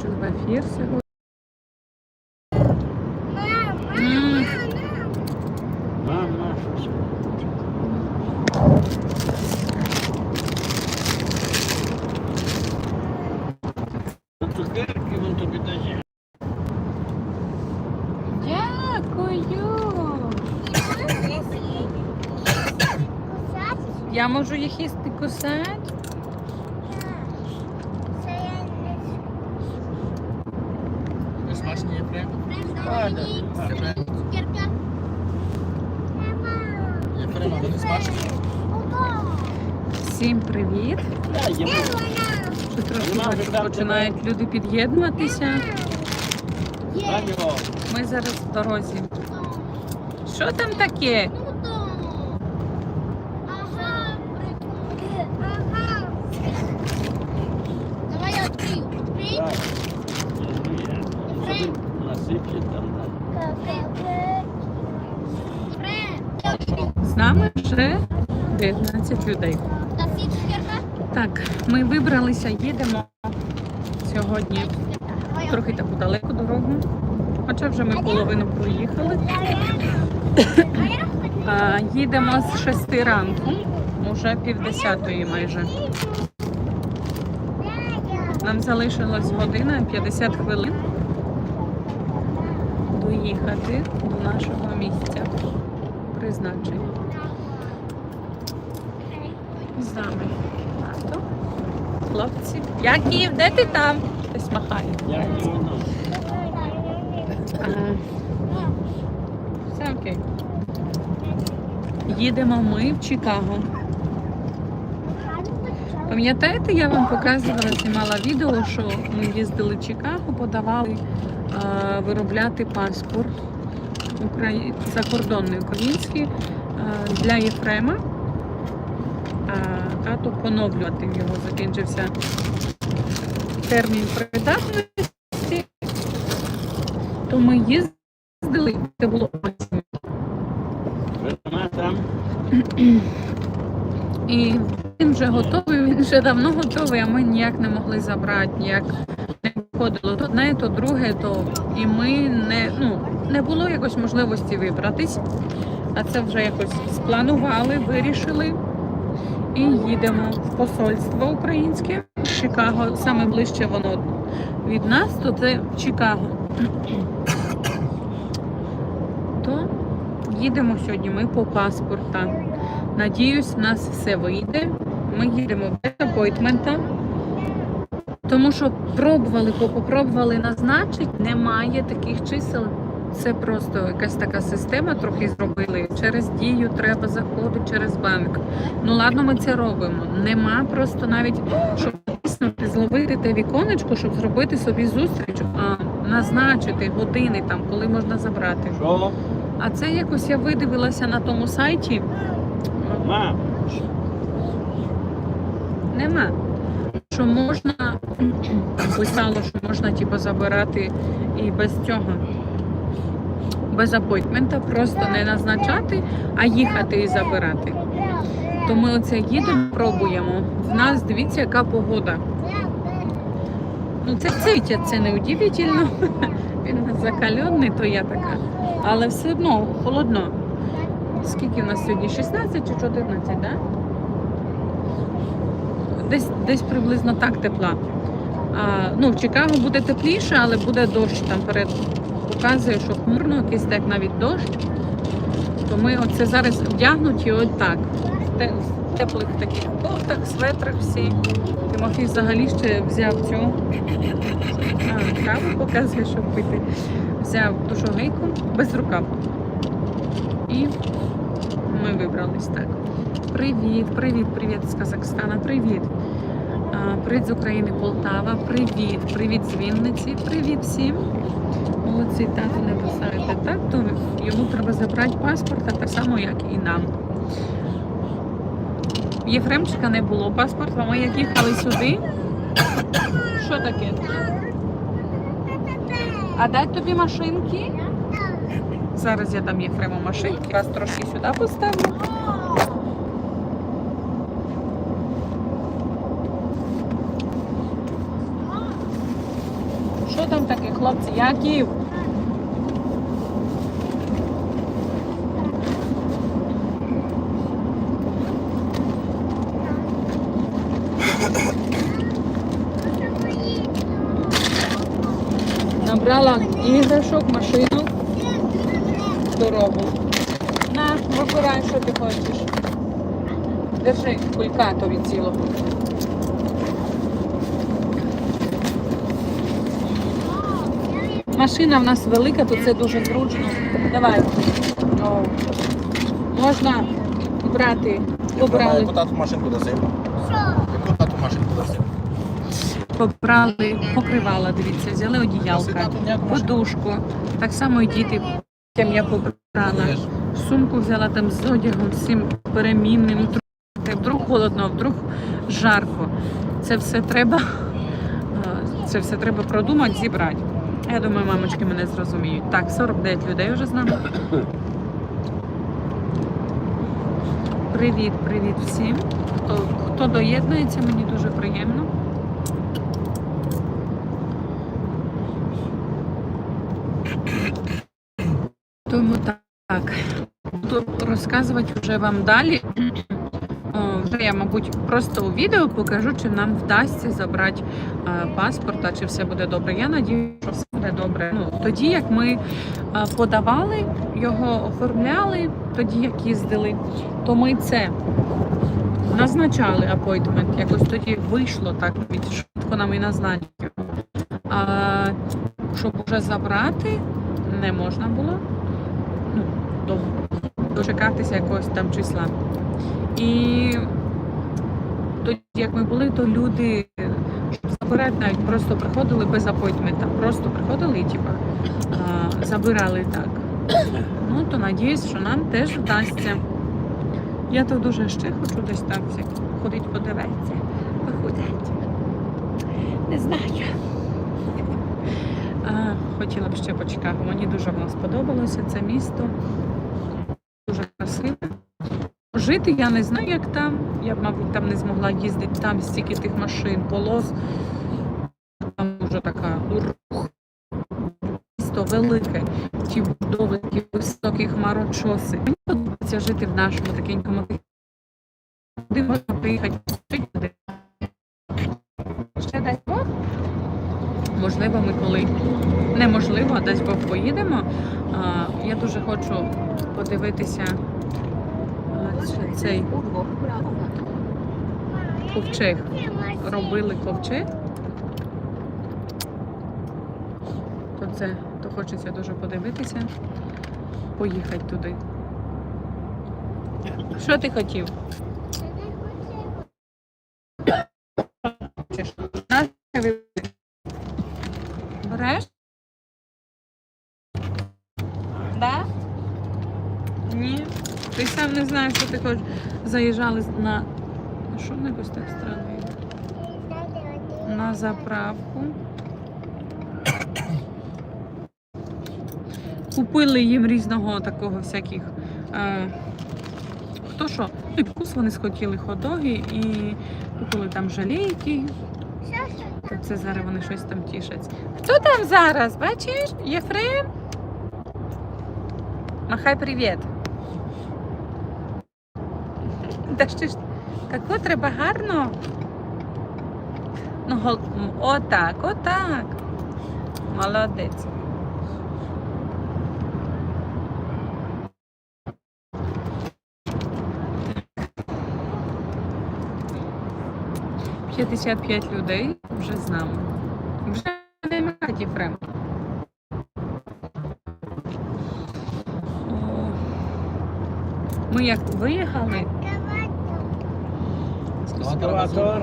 хочу в ефір сьогодні. Я можу їх їсти кусати? Не смачні Єфрем? Всім привіт. Що трошки починають люди під'єднуватися. Ми зараз в дорозі. Що там таке? Давай я открою. так. Єфрем. Насипче там. З нами вже 19 людей. Так, ми вибралися, їдемо сьогодні. Трохи таку далеку дорогу. Хоча вже ми половину проїхали. Їдемо з 6 ранку, уже пів десятої майже. Нам залишилось година 50 хвилин доїхати до нашого місця призначення. З нами тато, хлопці. Яків, де ти там? Хтось махає. Все окей. Їдемо ми в Чикаго. Пам'ятаєте, я вам показувала, знімала відео, що ми їздили в Чикаго, подавали е, виробляти паспорт Украї... закордонний український е, для Єфрема. А тато поновлювати його закінчився термін придатності. То ми їздили, це було осінь. І він вже готовий, він вже давно готовий, а ми ніяк не могли забрати, ніяк не виходило то одне, то друге, то і ми не, ну, не було якось можливості вибратись. А це вже якось спланували, вирішили. І їдемо в посольство українське Чикаго. Саме ближче воно від нас, то це в Чикаго. То їдемо сьогодні ми по паспортам. Надіюсь, в нас все вийде. Ми їдемо без апойтмента. Тому що пробували, попробували назначити, немає таких чисел. Це просто якась така система, трохи зробили. Через дію треба заходити через банк. Ну ладно, ми це робимо. Нема просто навіть щоб тиснути, зловити те віконечко, щоб зробити собі зустріч, а назначити години там, коли можна забрати. Що? А це якось я видивилася на тому сайті. Мама. Нема. Що можна, писало, що можна типу, забирати і без цього. Без апойтмента, просто не назначати, а їхати і забирати. То ми оце їдемо, пробуємо. В нас дивіться, яка погода. Ну, це цвітя, це не удивительно. Він у нас закальонний, то я така. Але все одно холодно. Скільки в нас сьогодні? 16 чи 14, так? Да? Десь, десь приблизно так тепла. А, ну, в Чикаго буде тепліше, але буде дощ там перед. Показує, що хмурно, якийсь так навіть дощ. То ми оце зараз вдягнуті от так. В те- в теплих таких кофтах, светрах всі. Тимофій взагалі ще взяв цю каву, показує, щоб пити. Взяв душогейку без рукав. І ми вибрались так. Привіт, привіт, привіт з Казахстана, привіт. Привіт з України, Полтава, привіт, привіт з Вінниці, привіт всім. Молодці, тато не писаєте так, то йому треба забрати паспорта так само, як і нам. Єфремчика не було паспорта, ми як їхали сюди. Що таке? А дать тобі машинки? Зараз я дам Єфрему машинки, вас трошки сюди поставлю. Що там таке, хлопці? Яків? Набрала іграшок, машину, дорогу. На, вибирай, що ти хочеш. Держи кулька тобі цілого. Машина в нас велика, то це дуже зручно. Давай. О. Можна брати, побрали, Яку тату машинку досив? Яку тату машинку досив? Побрали, покривала, дивіться, взяли одіялка, подушку. Так само і діти, я побрала. Сумку взяла там з одягом, всім перемінним. Вдруг, вдруг холодно, вдруг жарко. Це все треба. е, Це все треба продумати, зібрати. Я думаю, мамочки мене зрозуміють. Так, 49 людей вже з нами. Привіт, привіт всім. Хто, хто доєднується, мені дуже приємно. Тому так. Буду розказувати вже вам далі. Вже я, мабуть, просто у відео покажу, чи нам вдасться забрати е, паспорт, чи все буде добре. Я надію, що все буде добре. Ну, тоді, як ми е, подавали, його оформляли, тоді як їздили, то ми це назначали апойтмент. Якось тоді вийшло так від швидко нам і назначили. А щоб вже забрати, не можна було дочекатися якогось там числа. І тоді, як ми були, то люди, забирати, навіть просто приходили без апойтмента. Просто приходили і типу, забирали так. Ну, то надіюсь, що нам теж вдасться. Я то дуже ще хочу десь там ходити подивитися, походити. Не знаю. А, хотіла б ще по Чикаго. Мені дуже воно сподобалося це місто. Красиве. Жити я не знаю, як там. Я б, мабуть, там не змогла їздити, там стільки тих машин, полос. Там вже така рух. Місто велике, ті будови, такі високі хмарочоси. Мені подобається жити в нашому такенькому Куди можна приїхати. Можливо, ми коли неможливо, а дасть Бог поїдемо. Я дуже хочу подивитися цей ковчег. Робили ковчег. То це то хочеться дуже подивитися, поїхати туди. Що ти хотів? Хочеш. Заїжджали на. Що якось так странно? На заправку. Купили їм різного такого всяких. Е, хто що? Ну, вкус вони схотіли ходоги і купили там жалейки. Це зараз вони щось там тішаться. Хто там зараз? Бачиш? Єфрем? Махай привіт. Та що ж, како треба гарно? Ну, гол... отак, отак. Молодець. П'ятдесят п'ять людей вже з нами. Вже немає Єфрем. Ми як виїхали, Ескаватор.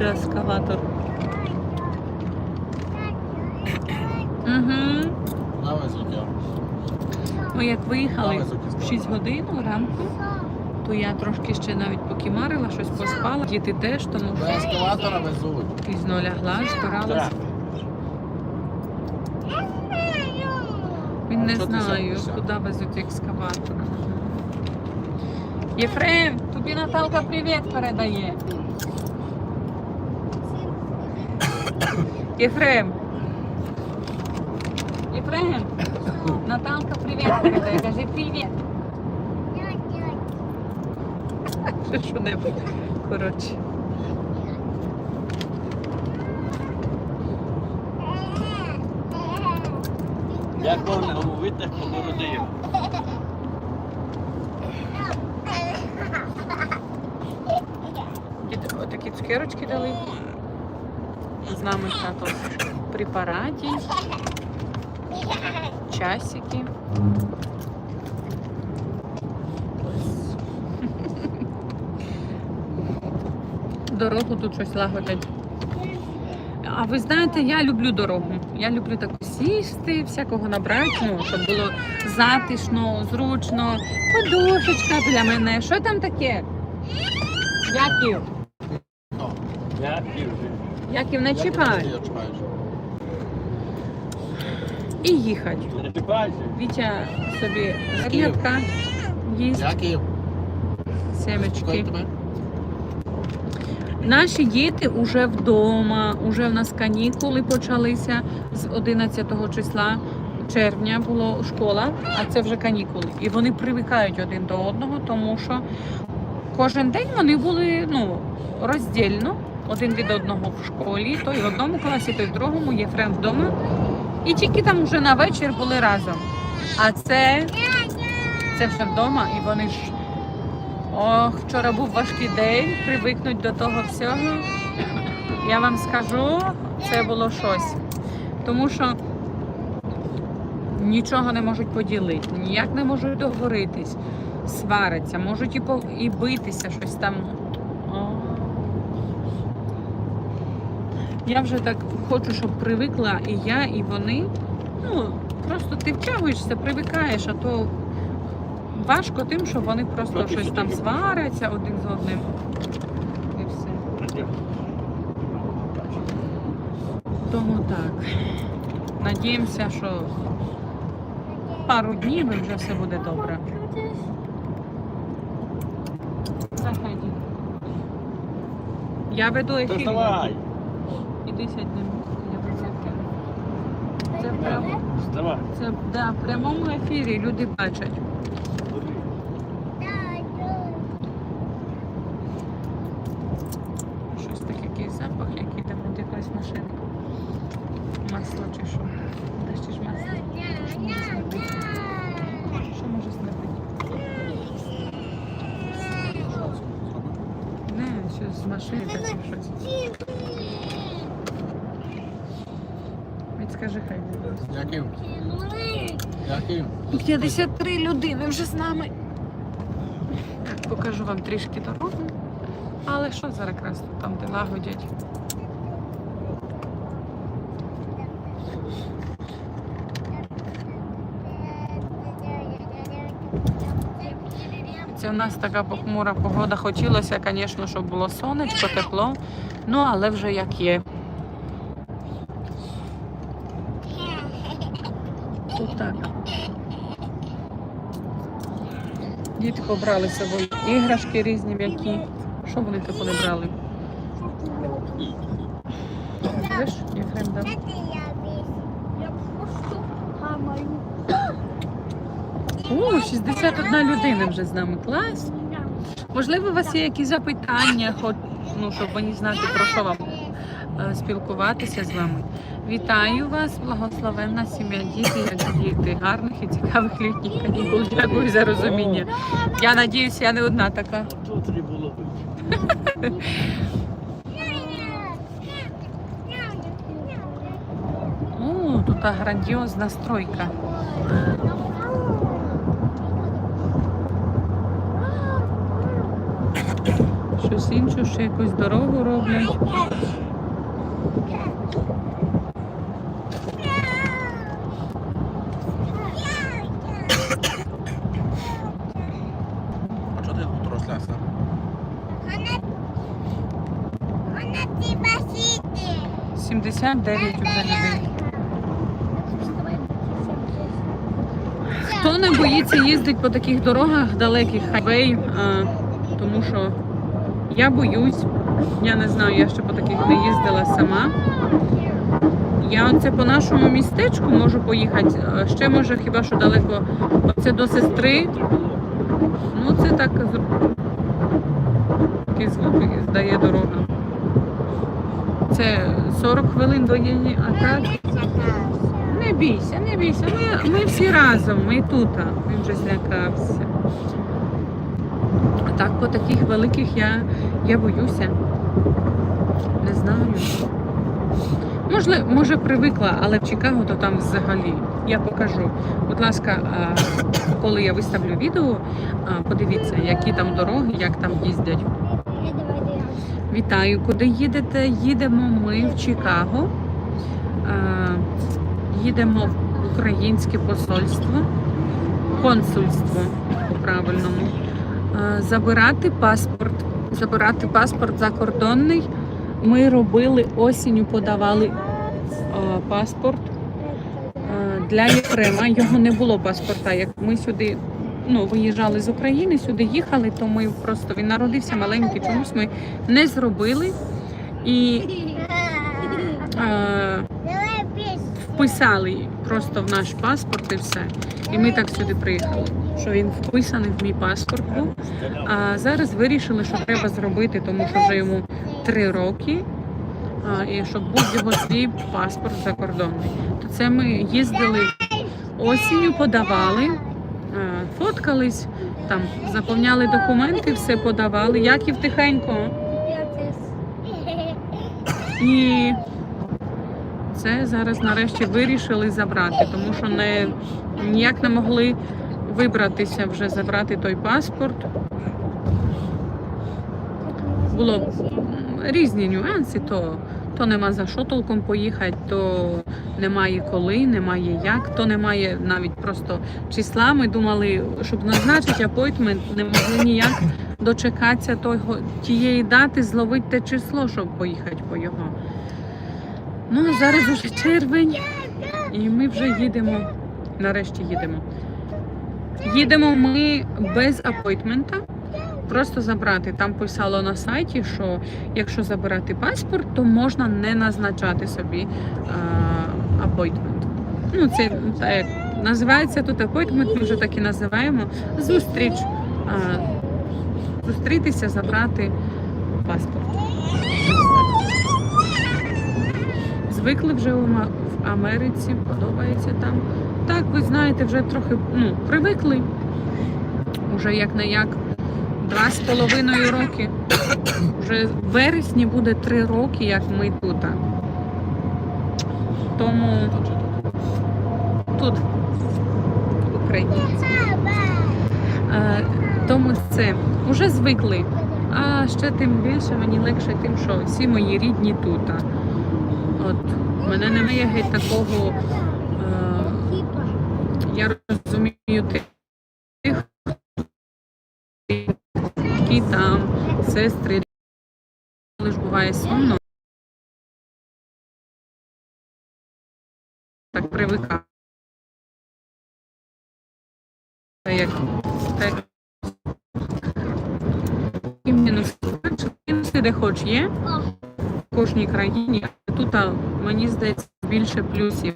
Ескаватор. Угу. Ми як виїхали в 6 годин ранку, то я трошки ще навіть покімарила, щось поспала. Діти теж, тому До що ескаватора везуть. пізно лягла, збиралась. Він не сядешся? куди везуть екскаватор. Єфрем, тобі Наталка привіт передає. Єфрем, Ефрем, Наталка, привіт передай. Кажи привіт. Що-небудь. Коротше. Як можна говорити, коли родив? Цукерочки дали. З нами тато препараті, часики. Дорогу тут щось лагодять. А ви знаєте, я люблю дорогу. Я люблю так сісти, всякого набрати, ну, щоб було затишно, зручно. Подушечка для мене. Що там таке? Яків? Яків не чіпай. І їхати. Не чіпайся. Вітя собі гарнятка їсть Яків, семечки. Наші діти вже вдома, вже в нас канікули почалися з 11 числа червня було школа, а це вже канікули. І вони привикають один до одного, тому що кожен день вони були ну, роздільно, один від одного в школі, той в одному класі, той в другому, є френд вдома. І тільки там вже на вечір були разом. А це, це вже вдома, і вони ж Ох, вчора був важкий день, привикнуть до того всього. Я вам скажу, це було щось. Тому що нічого не можуть поділити, ніяк не можуть договоритись, сваряться, можуть і, по, і битися, щось там. О. Я вже так хочу, щоб привикла і я, і вони. Ну, просто ти втягуєшся, привикаєш, а то важко тим, що вони просто щось там сваряться один з одним. І все. Тому так. Надіємося, що пару днів і вже все буде добре. Я веду ефір. Вставай. Іди на місце, я веду ефір. Це в прям- Це да, в прямому ефірі люди бачать. Щось таке, якийсь запах, який там від якоїсь машинки. Масло чи що? Де ж масло? Що може знебити? Що може знебити? Не, щось з машини таке щось. Від скажи хай. буде. Яків, Яків. 53 людини вже з нами. Покажу вам трішки дорогу. Але що зараз якраз там, де лагодять? Це у нас така похмура погода. Хотілося, звісно, щоб було сонечко, тепло. Ну, але вже як є. Тут так. Діти побрали з собою іграшки різні м'які. Що вони типу не брали? Видиш, Єфрем дав. О, 61 людина вже з нами. Клас. Можливо, у вас є якісь запитання, хоч, ну, щоб мені знати, про що вам е, спілкуватися з вами. Вітаю вас, благословенна сім'я, діти, діти, гарних і цікавих літніх канікул. Дякую за розуміння. Я надіюся, я не одна така. О, тут грандіозна стройка. Щось інше, ще якусь дорогу роблять. А чого ти тут розлясна? 79 вже людей. Хто не боїться їздити по таких дорогах далеких хайвей, тому що я боюсь. Я не знаю, я ще по таких не їздила сама. Я оце по нашому містечку можу поїхати. Ще може хіба що далеко. Оце до сестри. Ну це так звуки здає дорога. Це 40 хвилин до Єні, а так. Не бійся, не бійся. Ми, ми всі разом, ми тут. Він вже злякався. А так по таких великих я, я боюся. Не знаю. Можливо, може привикла, але в Чикаго то там взагалі. Я покажу. Будь ласка, коли я виставлю відео, подивіться, які там дороги, як там їздять. Вітаю, куди їдете? Їдемо ми в Чикаго. Е, Їдемо в українське посольство, консульство по-правильному. Е, Забирати паспорт. Забирати паспорт закордонний. Ми робили осінню, подавали е, паспорт для Єфрема. Його не було паспорта. Як ми сюди ну, виїжджали з України, сюди їхали, то ми просто він народився маленький, чомусь ми не зробили і е, вписали просто в наш паспорт і все. І ми так сюди приїхали. Що він вписаний в мій паспорт був. А зараз вирішили, що треба зробити, тому що вже йому три роки. І щоб був його свій паспорт закордонний. То це ми їздили осінню, подавали, фоткались, там заповняли документи, все подавали. Яків тихенько. І це зараз нарешті вирішили забрати, тому що не ніяк не могли вибратися вже забрати той паспорт. Було різні нюанси, то, то нема за що толком поїхати, то немає коли, немає як, то немає навіть просто числа. Ми думали, щоб назначити апойтмент, не могли ніяк дочекатися того, тієї дати, зловити те число, щоб поїхати по його. Ну, зараз уже червень, і ми вже їдемо. Нарешті їдемо. Їдемо ми без апойтмента, просто забрати. Там писало на сайті, що якщо забирати паспорт, то можна не назначати собі апойтмент. Ну, це так називається тут апойтмент, ми вже так і називаємо. Зустріч. А, зустрітися, забрати паспорт. Звикли вже в Америці, подобається там. Так, ви знаєте, вже трохи ну, привикли. Уже як не як два з половиною роки. Вже в вересні буде три роки, як ми тут. Тому тут в Україні. Тому це вже звикли. А ще тим більше мені легше тим, що всі мої рідні тут. От в мене немає геть такого. Е, я розумію тих, сестри, коли ж буває сумно. Так привикаю. Та як так. І мінус. Мінуси де хоч є в кожній країні, а тут мені здається більше плюсів.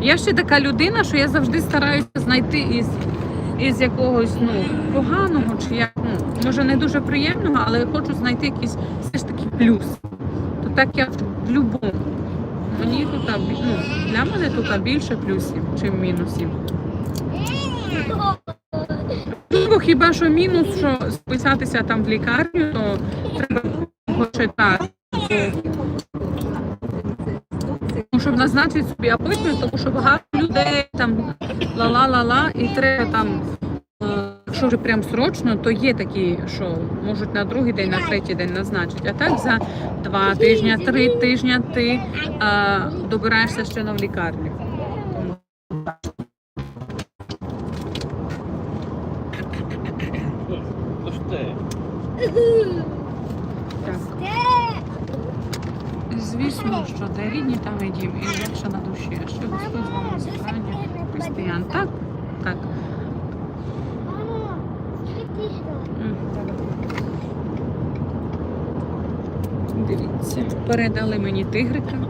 Я ще така людина, що я завжди стараюся знайти із, із якогось ну, поганого, чи як, ну, може не дуже приємного, але я хочу знайти якийсь все ж таки плюс. То так я в будь-якому. Мені тут ну, для мене тут більше плюсів, чим мінусів. Ну, хіба що мінус, що списатися там в лікарню, то треба почитати. Ну, щоб назначити собі апойтмент, тому що багато людей там ла-ла-ла-ла, і треба там, е, якщо вже прям срочно, то є такі, що можуть на другий день, на третій день назначити. А так за два тижні, три тижні ти а, добираєшся ще на лікарню. Тому Пусте. так. Звісно, що де рідні, там і дім, і легше на душі. А ще Господь з вами зібрання християн. Так, так. М. Передали мені тигрика.